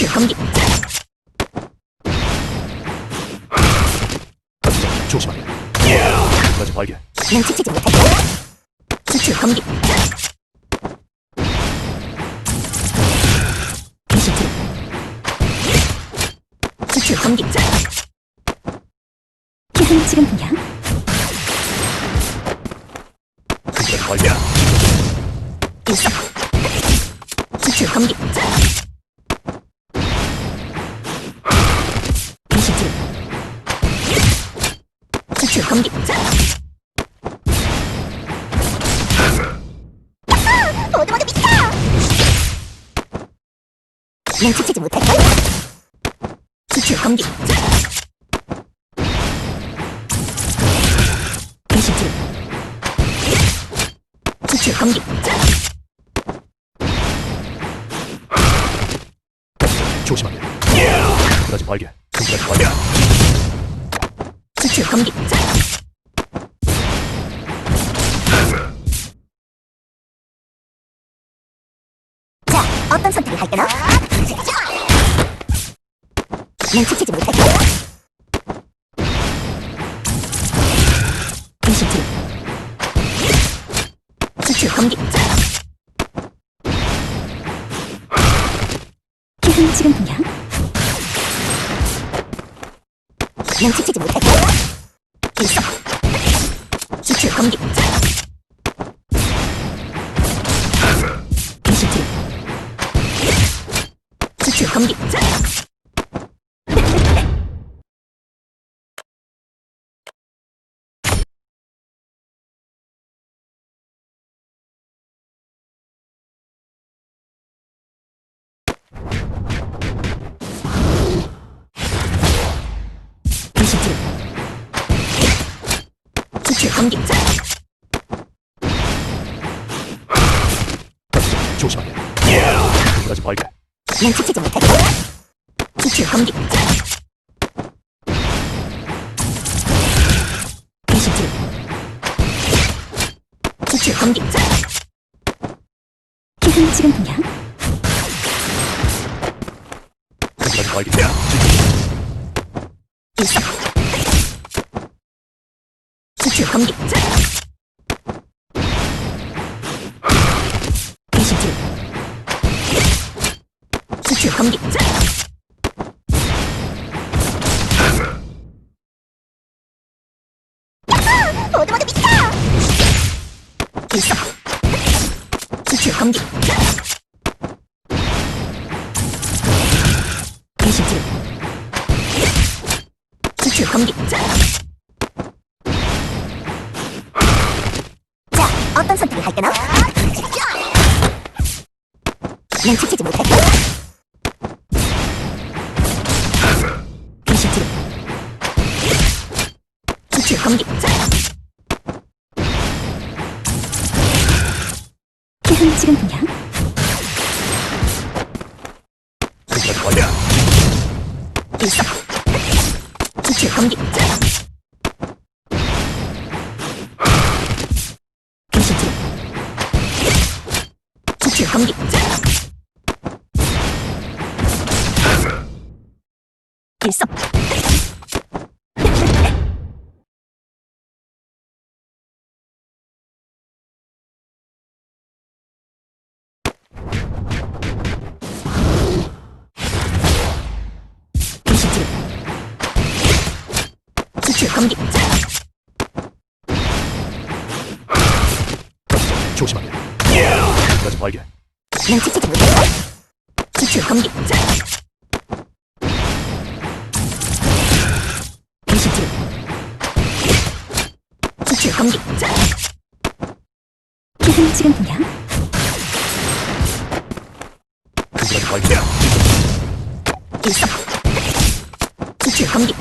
수출 검기 조심하게. 끝까지 발견. 눈치채지 못할 수출 귀신 트루 수출 검기 기분 지금 그냥 끝까지 발견. 일석 수출 검기 수출 검기 모두 모두 미쳐 눈치채지 못할 거야 검기 귀신 트루 수출 검기 조심하게. 끝까지 발견. 끝까지 발견. 검기 자, 어떤 선택을 할 거나? 눈치채지 못할 거야 인시트 수출 검기. 기분 지금 그냥 눈치채지 못할 거야. 일석 수출 검기. 인시트 수출 검기 수출 검기 조심하게. 끝까지 발견. 눈치채지 못할 거야 수출 검기 인시트 수출 검기 기분 지금 그냥 끝까지 발견. 일석 수출 검기. 인시트 수출 검기. 모두 모두 미쳐 일석 수출 검기. 인시트 수출 검기 어떤 선택을 할? 눈치채지 못할 거야 인시트 수출 검기. 기분 지금 발견. 일석 수출 검기 검기 일석 검기 조심하게. 끝까지 발견. 눈치채지 거야 수출 검기 인시트 수출 검기 기분 지금 그냥 끝까지 발견. 일석 수출 검기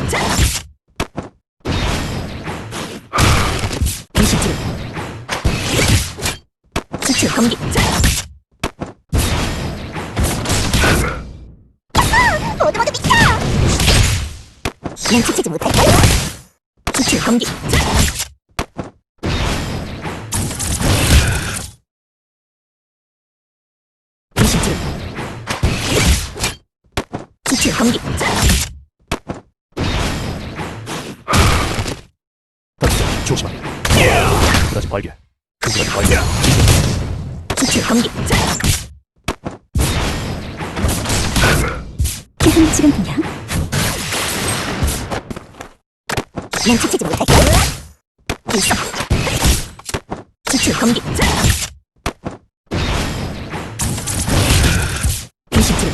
눈치채지 못할 거야 수출 검기 인시트 수출 공기 던져. 조심하게. 그다지 발견. 그다지 발견. 수출 공기 기분 지금 그냥 눈치채지 못할게 일성 수출 공기 일식질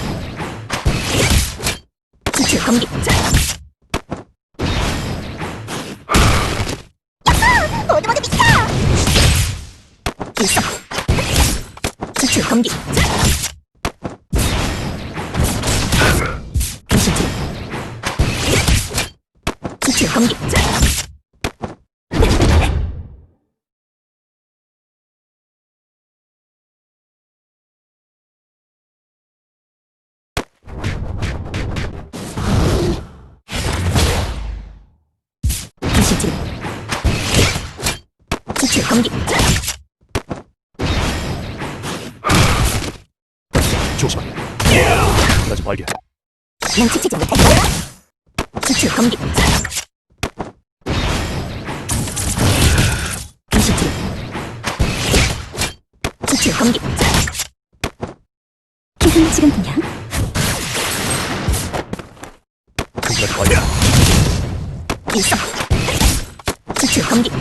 수출 공기! 모두 모두 공기 수출 공기 출 공기. 조심하게. 그다지 발견. 눈치채지 못할게 수출 공기. 일식질 수출 공기. 기분 지금 그냥 그다지 발견. 일성. 수출 공기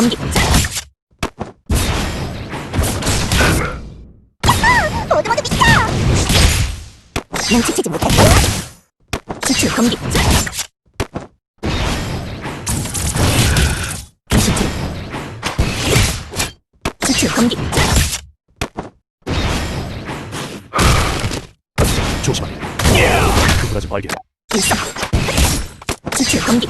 야호! 모두 모두 비켜 눈치채지 수출 공기 일식질 수출 공기 던져. 조심하게. 그다지 발견. 일성 수출 공기